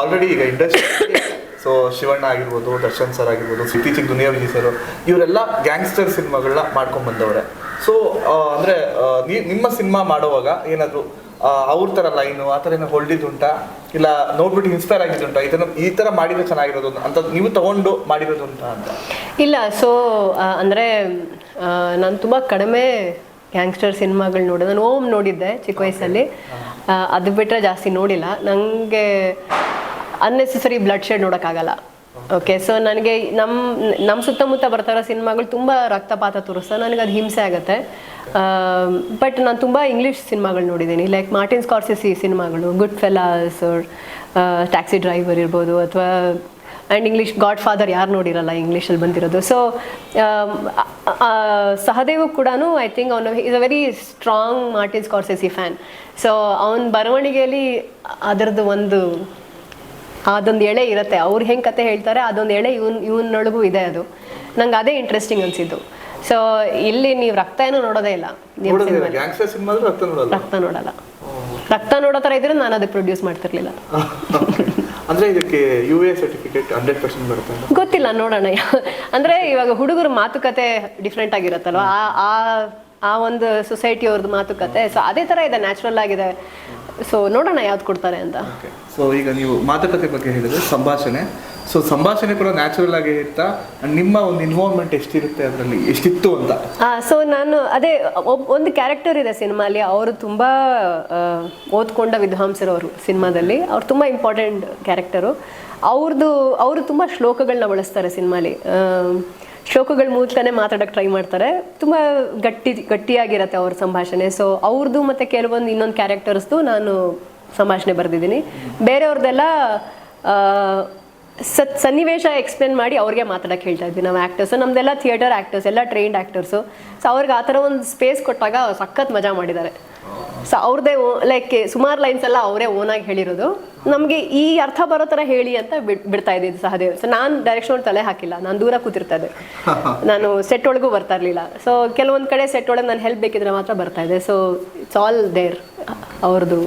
Already ಈಗ industry so Shivanna ಆಗಿರ್ಬೋದು Darshan sir ಆಗಿರ್ಬೋದು ಇತ್ತೀಚೆಗೆ ದುನಿಯಾ ವಿಜಯ್ ಸರ್ ಇವರೆಲ್ಲ ಗ್ಯಾಂಗ್ಸ್ಟರ್ ಸಿನಿಮಾಗಳನ್ನ ಮಾಡ್ಕೊಂಡ್ ಬಂದವ್ರೆ. ಸೊ ಅಂದ್ರೆ ನಿಮ್ಮ ಸಿನಿಮಾ ಮಾಡುವಾಗ ಏನಾದ್ರು ಅವ್ರ ತರ ಲೈನು ಆ ಥರ ಏನೋ ಹೊಳ್ದಿದ್ದುಂಟಾ ಇಲ್ಲ ನೋಡ್ಬಿಟ್ಟು ಇನ್ಸ್ಪೈರ್ ಆಗಿದ್ದುಂಟಾ? ಇದನ್ನ ಈ ತರ ಮಾಡಿದ್ರೆ ಚೆನ್ನಾಗಿರೋದು ಅಂತ ನೀವು ತಗೊಂಡು ಮಾಡಿರೋದುಂಟಾ ಅಂತ? ಇಲ್ಲ ಸೊ ಅಂದರೆ ನಾನು ತುಂಬ ಕಡಿಮೆ ಗ್ಯಾಂಗ್ಸ್ಟರ್ ಸಿನಿಮಾಗಳು ನೋಡಿದೆ. ನಾನು ಓಮ್ ನೋಡಿದ್ದೆ ಚಿಕ್ಕ ವಯಸ್ಸಲ್ಲಿ. ಅದು ಬಿಟ್ಟರೆ ಜಾಸ್ತಿ ನೋಡಿಲ್ಲ. ನನಗೆ ಅನ್ನೆಸೆಸರಿ ಬ್ಲಡ್ ಶೇಡ್ ನೋಡೋಕ್ಕಾಗಲ್ಲ. ಓಕೆ ಸೊ ನನಗೆ ನಮ್ಮ ನಮ್ಮ ಸುತ್ತಮುತ್ತ ಬರ್ತಾರೋ ಸಿನಿಮಾಗಳು ತುಂಬ ರಕ್ತಪಾತ ತೋರಿಸ್ತಾ ನನಗೆ ಅದು ಹಿಂಸೆ ಆಗುತ್ತೆ. ಬಟ್ ನಾನು ತುಂಬ ಇಂಗ್ಲೀಷ್ ಸಿನಿಮಾಗಳು ನೋಡಿದ್ದೀನಿ. ಲೈಕ್ ಮಾರ್ಟಿನ್ ಸ್ಕಾರ್ಸಿಸಿ ಸಿನಿಮಾಗಳು ಗುಡ್ ಫೆಲಾಸ್ ಟ್ಯಾಕ್ಸಿ ಡ್ರೈವರ್ ಇರ್ಬೋದು ಅಥವಾ ಆ್ಯಂಡ್ ಇಂಗ್ಲೀಷ್ ಗಾಡ್ ಫಾದರ್ ಯಾರು ನೋಡಿರಲ್ಲ ಇಂಗ್ಲೀಷಲ್ಲಿ ಬಂದಿರೋದು. ಸೊ ಸಹದೇವ್ ಕೂಡ ಐ ಥಿಂಕ್ ಅವನು is a very strong Martin Scorsese fan so ಅವನ ಬರವಣಿಗೆಯಲ್ಲಿ ಅದರದ್ದು ಒಂದು ಅದೊಂದು ಎಳೆ ಇರುತ್ತೆ. ಅವ್ರು ಹೆಂಗೆ ಕತೆ ಹೇಳ್ತಾರೆ ಅದೊಂದು ಎಳೆ ಇವನ್ ಇವನೊಳಗೂ ಇದೆ ಅದು. ನಂಗೆ ಅದೇ ಇಂಟ್ರೆಸ್ಟಿಂಗ್ ಅನಿಸಿದ್ದು. ಸೊ ಇಲ್ಲಿ ನೀವು ರಕ್ತ ಏನೂ ನೋಡೋದೇ ಇಲ್ಲ. ರಕ್ತ ನೋಡಲ್ಲ? ರಕ್ತ ನೋಡೋ ಥರ ಇದ್ರೆ ನಾನು ಅದಕ್ಕೆ ಪ್ರೊಡ್ಯೂಸ್ ಮಾಡ್ತಿರ್ಲಿಲ್ಲ. ಅಂದ್ರೆ ಇದಕ್ಕೆ U A certificate hundred percent ಬರುತ್ತೆ? ಗೊತ್ತಿಲ್ಲ ನೋಡೋಣ. ಅಂದ್ರೆ ಇವಾಗ ಹುಡುಗರ ಮಾತುಕತೆ ಡಿಫ್ರೆಂಟ್ ಆಗಿರುತ್ತಲ್ವ? ಆ ಆ ಆ ಒಂದು ಸೊಸೈಟಿ ಅವ್ರದ್ದು ಮಾತುಕತೆ. ಸೊ ಅದೇ ಥರ ಇದೆ ನ್ಯಾಚುರಲ್ ಆಗಿದೆ. ಸೊ ನೋಡೋಣ ಯಾವ್ದು ಕೊಡ್ತಾರೆ ಅಂತ. ಸೊ ಈಗ ನೀವು ಮಾತುಕತೆ ಬಗ್ಗೆ ಹೇಳಿದ್ರೆ ಸಂಭಾಷಣೆ. ಸೊ ಸಂಭಾಷಣೆ ಕೂಡ ನ್ಯಾಚುರಲ್ ಆಗಿ ಇರ್ತಾ ನಿಮ್ಮ ಒಂದು ಇನ್ವಾಲ್ವ್ಮೆಂಟ್ ಎಷ್ಟಿರುತ್ತೆ ಅದರಲ್ಲಿ? ಎಷ್ಟಿತ್ತು ಅಂತ? ಸೊ ನಾನು ಅದೇ ಒಂದು ಕ್ಯಾರೆಕ್ಟರ್ ಇದೆ ಸಿನಿಮಾಲಿ. ಅವರು ತುಂಬ ಓದ್ಕೊಂಡ ವಿದ್ವಾಂಸರು ಅವರು ಸಿನಿಮಾದಲ್ಲಿ. ಅವ್ರು ತುಂಬ ಇಂಪಾರ್ಟೆಂಟ್ ಕ್ಯಾರೆಕ್ಟರು ಅವ್ರದ್ದು ಅವರು ತುಂಬ ಶ್ಲೋಕಗಳನ್ನ ಬಳಸ್ತಾರೆ ಸಿನಿಮಾಲಿ. ಶ್ಲೋಕಗಳ ಮೂಲಕನೇ ಮಾತಾಡೋಕ್ಕೆ ಟ್ರೈ ಮಾಡ್ತಾರೆ. ತುಂಬ ಗಟ್ಟಿ, ಗಟ್ಟಿಯಾಗಿರತ್ತೆ ಅವ್ರ ಸಂಭಾಷಣೆ. ಸೊ ಅವ್ರದ್ದು ಮತ್ತು ಕೆಲವೊಂದು ಇನ್ನೊಂದು ಕ್ಯಾರೆಕ್ಟರ್ಸ್ದು ನಾನು ಸಂಭಾಷಣೆ ಬರೆದಿದ್ದೀನಿ. ಬೇರೆಯವ್ರದ್ದೆಲ್ಲ ಸತ್, ಸನ್ನಿವೇಶ ಎಕ್ಸ್ಪ್ಲೇನ್ ಮಾಡಿ ಅವ್ರಿಗೆ ಮಾತಾಡಕ್ಕೆ ಹೇಳ್ತಾ ಇದ್ವಿ. ನಾವು ಆಕ್ಟರ್ಸ್ ನಮ್ದೆಲ್ಲ ಥಿಯೇಟರ್ ಆ್ಯಕ್ಟರ್ಸ್ ಎಲ್ಲ ಟ್ರೈನ್ಡ್ ಆ್ಯಕ್ಟರ್ಸು ಸೊ ಅವ್ರಿಗೆ ಆ ಥರ ಒಂದು ಸ್ಪೇಸ್ ಕೊಟ್ಟಾಗ ಸಖತ್ ಮಜಾ ಮಾಡಿದ್ದಾರೆ. ಸೊ ಅವ್ರದೇ ಲೈಕ್ ಸುಮಾರು ಲೈನ್ಸ್ ಎಲ್ಲ ಅವರೇ ಓನಾಗಿ ಹೇಳಿರೋದು. ನಮಗೆ ಈ ಅರ್ಥ ಬರೋ ಥರ ಹೇಳಿ ಅಂತ ಬಿಡ್ ಬಿಡ್ತಾ ಇದ್ದಿದ್ದು ಸಹದೇವ್. ಸೊ ನಾನು ಡೈರೆಕ್ಷನ್ ತಲೆ ಹಾಕಿಲ್ಲ. ನಾನು ದೂರ ಕೂತಿರ್ತಾ ಇದ್ದೆ. ನಾನು ಸೆಟ್ ಒಳಗೂ ಬರ್ತಾ ಇರಲಿಲ್ಲ. ಸೊ ಕೆಲವೊಂದು ಕಡೆ ಸೆಟ್ ಒಳಗೆ ನಾನು ಹೆಲ್ಪ್ ಬೇಕಿದ್ರೆ ಮಾತ್ರ ಬರ್ತಾ ಇದೆ ಸೊ ಇಟ್ಸ್ ಆಲ್ ದೇರ್ ಅವ್ರದ್ದು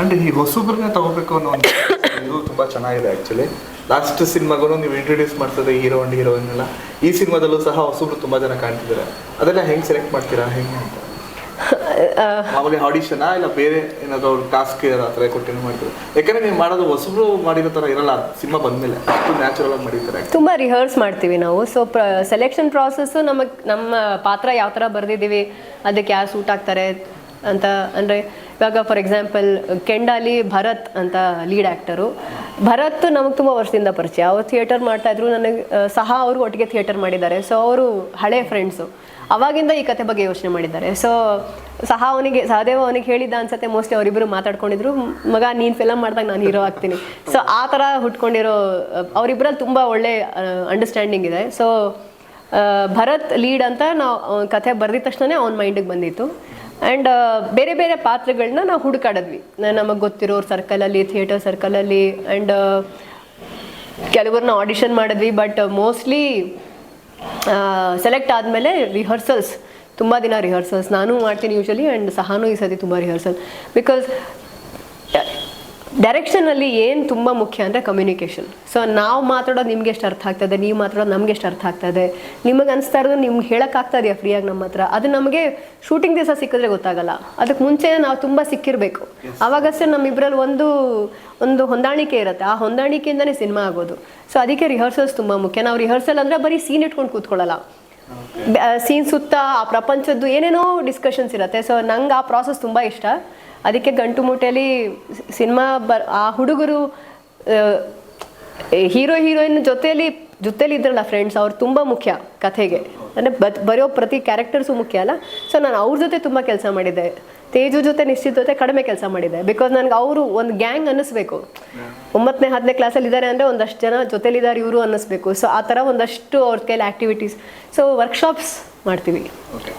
ಅಂಡ್ ಈ ಹೊಸಬ್ರನ್ನ ತಗೋಬೇಕು ಅನ್ನೋ ಒಂದು ಇದು ತುಂಬಾ ಚೆನ್ನಾಗಿದೆ ಆ್ಯಕ್ಚುಲಿ ಲಾಸ್ಟ್ ಸಿನಿಮಾಗೂ ನೀವು ಇಂಟ್ರೊಡ್ಯೂಸ್ ಮಾಡ್ತದೆ ಹೀರೋ ಅಂಡ್ ಹೀರೋಯಿನ್ ಎಲ್ಲ ಈ ಸಿನಿಮಾದಲ್ಲೂ ಸಹ ಹೊಸಬ್ರು ತುಂಬಾ ಜನ ಕಾಣ್ತಿದ್ದಾರೆ. ಅದೆಲ್ಲ ಹೆಂಗೆ ಸೆಲೆಕ್ಟ್ ಮಾಡ್ತೀರಾ? ಹೆಂಗೆ ಅಂತ? ಮಾಮೂಲಿ ಆಡಿಷನ್ ಇಲ್ಲ ಬೇರೆ ಏನಾದ್ರು ಅವ್ರು ಟಾಸ್ಕ್ ಆ ಥರ ಕೊಟ್ಟೇನು ಮಾಡಿದ್ರು? ಯಾಕಂದ್ರೆ ನೀವು ಮಾಡೋದು ಹೊಸಬ್ರು ಮಾಡಿರೋ ಥರ ಇರಲ್ಲ. ಸಿನಿಮಾ ಬಂದ್ಮೇಲೆ ಅಷ್ಟು ನ್ಯಾಚುರಲ್ ಆಗಿ ಮಾಡಿರ್ತಾರೆ ತುಂಬ ರಿಹರ್ಸ್ ಮಾಡ್ತೀವಿ ನಾವು. ಸೊ ಪ್ರ ಸೆಲೆಕ್ಷನ್ ಪ್ರಾಸೆಸ್ಸು ನಮಗೆ ನಮ್ಮ ಪಾತ್ರ ಯಾವ ಥರ ಬರೆದಿದ್ದೀವಿ ಅದಕ್ಕೆ ಯಾರು ಸೂಟ್ ಆಗ್ತಾರೆ ಅಂತ ಅಂದರೆ ಇವಾಗ ಫಾರ್ ಎಕ್ಸಾಂಪಲ್ ಕೆಂಡಾಲಿ ಭರತ್ ಅಂತ ಲೀಡ್ ಆ್ಯಕ್ಟರು ಭರತ್ ನಮಗೆ ತುಂಬ ವರ್ಷದಿಂದ ಪರಿಚಯ. ಅವ್ರು ಥಿಯೇಟರ್ ಮಾಡ್ತಾ ಇದ್ರು, ನನಗೆ ಸಹ ಅವರು ಒಟ್ಟಿಗೆ ಥಿಯೇಟರ್ ಮಾಡಿದ್ದಾರೆ. ಸೊ ಅವರು ಹಳೆ ಫ್ರೆಂಡ್ಸು ಅವಾಗಿಂದ ಈ ಕತೆ ಬಗ್ಗೆ ಯೋಚನೆ ಮಾಡಿದ್ದಾರೆ. ಸೊ ಸಹ ಅವನಿಗೆ, ಸಹದೇವ ಅವನಿಗೆ ಹೇಳಿದ್ದ ಅನ್ಸತ್ತೆ ಮೋಸ್ಟ್ಲಿ ಅವರಿಬ್ಬರು ಮಾತಾಡ್ಕೊಂಡಿದ್ರು. ಮಗ, ನೀನು ಫಿಲಮ್ ಮಾಡಿದಾಗ ನಾನು ಹೀರೋ ಆಗ್ತೀನಿ. ಸೊ ಆ ಥರ ಹುಟ್ಕೊಂಡಿರೋ ಅವರಿಬ್ಬರಲ್ಲಿ ತುಂಬ ಒಳ್ಳೆ ಅಂಡರ್ಸ್ಟ್ಯಾಂಡಿಂಗ್ ಇದೆ. ಸೊ ಭರತ್ ಲೀಡ್ ಅಂತ ನಾವು ಕಥೆ ಬರೆದಿದ ತಕ್ಷಣ ಅವ್ನ ಮೈಂಡಿಗೆ ಬಂದಿತ್ತು. ಆ್ಯಂಡ್ ಬೇರೆ ಬೇರೆ ಪಾತ್ರಗಳನ್ನ ನಾವು ಹುಡುಕಾಡಿದ್ವಿ. ನಮಗೆ ಗೊತ್ತಿರೋರು ಸರ್ಕಲಲ್ಲಿ ಥಿಯೇಟರ್ ಸರ್ಕಲಲ್ಲಿ ಆ್ಯಂಡ್ ಕೆಲವ್ರನ್ನ ಆಡಿಷನ್ ಮಾಡಿದ್ವಿ ಬಟ್ ಮೋಸ್ಟ್ಲಿ ಸೆಲೆಕ್ಟ್ ಆದಮೇಲೆ ರಿಹರ್ಸಲ್ಸ್ ತುಂಬ ದಿನ ರಿಹರ್ಸಲ್ಸ್ ನಾನು ಮಾಡ್ತೀನಿ ಯೂಶಲಿ ಆ್ಯಂಡ್ ಸಹಾನು ಈ ಸತಿ ತುಂಬ ರಿಹರ್ಸಲ್ ಬಿಕಾಸ್ ಡೈರೆಕ್ಷನಲ್ಲಿ ಏನು ತುಂಬ ಮುಖ್ಯ ಅಂದರೆ ಕಮ್ಯುನಿಕೇಷನ್ ಸೊ ನಾವು ಮಾತಾಡೋದು ನಿಮ್ಗೆ ಎಷ್ಟು ಅರ್ಥ ಆಗ್ತದೆ ನೀವು ಮಾತಾಡೋದು ನಮ್ಗೆ ಎಷ್ಟು ಅರ್ಥ ಆಗ್ತದೆ. ನಿಮಗೆ ಅನಿಸ್ತಾ ಇರೋದು ನಿಮ್ಗೆ ಹೇಳೋಕ್ಕಾಗ್ತಾ ಇದೆಯಾ ಫ್ರೀಯಾಗಿ ನಮ್ಮ ಹತ್ರ? ಅದು ನಮಗೆ ಶೂಟಿಂಗ್ ದಿವಸ ಸಿಕ್ಕಿದ್ರೆ ಗೊತ್ತಾಗಲ್ಲ. ಅದಕ್ಕೆ ಮುಂಚೆ ನಾವು ತುಂಬ ಸಿಕ್ಕಿರಬೇಕು. ಅವಾಗಷ್ಟೇ ನಮ್ಮಿಬ್ಬರಲ್ಲಿ ಒಂದು ಒಂದು ಹೊಂದಾಣಿಕೆ ಇರುತ್ತೆ. ಆ ಹೊಂದಾಣಿಕೆಯಿಂದನೇ ಸಿನಿಮಾ ಆಗೋದು. ಸೊ ಅದಕ್ಕೆ ರಿಹರ್ಸಲ್ಸ್ ತುಂಬ ಮುಖ್ಯ. ನಾವು ರಿಹರ್ಸಲ್ ಅಂದರೆ ಬರೀ ಸೀನ್ ಇಟ್ಕೊಂಡು ಕೂತ್ಕೊಳ್ಳಲ್ಲ. ಸೀನ್ ಸುತ್ತ ಆ ಪ್ರಪಂಚದ್ದು ಏನೇನೋ ಡಿಸ್ಕಷನ್ಸ್ ಇರುತ್ತೆ. ಸೊ ನಂಗೆ ಆ ಪ್ರಾಸೆಸ್ ತುಂಬ ಇಷ್ಟ. ಅದಕ್ಕೆ ಗಂಟು ಮೂಟೆಯಲ್ಲಿ ಸಿನಿಮಾ ಬರ್ ಆ ಹುಡುಗರು ಹೀರೋ, ಹೀರೋಯಿನ್ ಜೊತೆಯಲ್ಲಿ ಜೊತೆಲಿ ಇದ್ರಲ್ಲ ಫ್ರೆಂಡ್ಸ್ ಅವ್ರು ತುಂಬ ಮುಖ್ಯ ಕಥೆಗೆ. ಅಂದರೆ ಬತ್, ಬರೆಯೋ ಪ್ರತಿ ಕ್ಯಾರೆಕ್ಟರ್ಸು ಮುಖ್ಯ ಅಲ್ಲ? ಸೊ ನಾನು ಅವ್ರ ಜೊತೆ ತುಂಬ ಕೆಲಸ ಮಾಡಿದ್ದೆ. ತೇಜು ಜೊತೆ, ನಿಶ್ಚಿತ ಜೊತೆ ಕಡಿಮೆ ಕೆಲಸ ಮಾಡಿದ್ದೆ. ಬಿಕಾಸ್ ನನಗೆ ಅವರು ಒಂದು ಗ್ಯಾಂಗ್ ಅನ್ನಿಸ್ಬೇಕು. ಒಂಬತ್ತನೇ ಹತ್ತನೇ ಕ್ಲಾಸಲ್ಲಿ ಇದ್ದಾರೆ ಅಂದರೆ ಒಂದಷ್ಟು ಜನ ಜೊತೆಲಿದ್ದಾರೆ ಇವರು ಅನ್ನಿಸ್ಬೇಕು. ಸೊ ಆ ಥರ ಒಂದಷ್ಟು ಅವ್ರ ಕೈಲಿ ಆ್ಯಕ್ಟಿವಿಟೀಸ್ ಸೊ ವರ್ಕ್ಶಾಪ್ಸ್ ಮಾಡ್ತೀವಿ. ಓಕೆ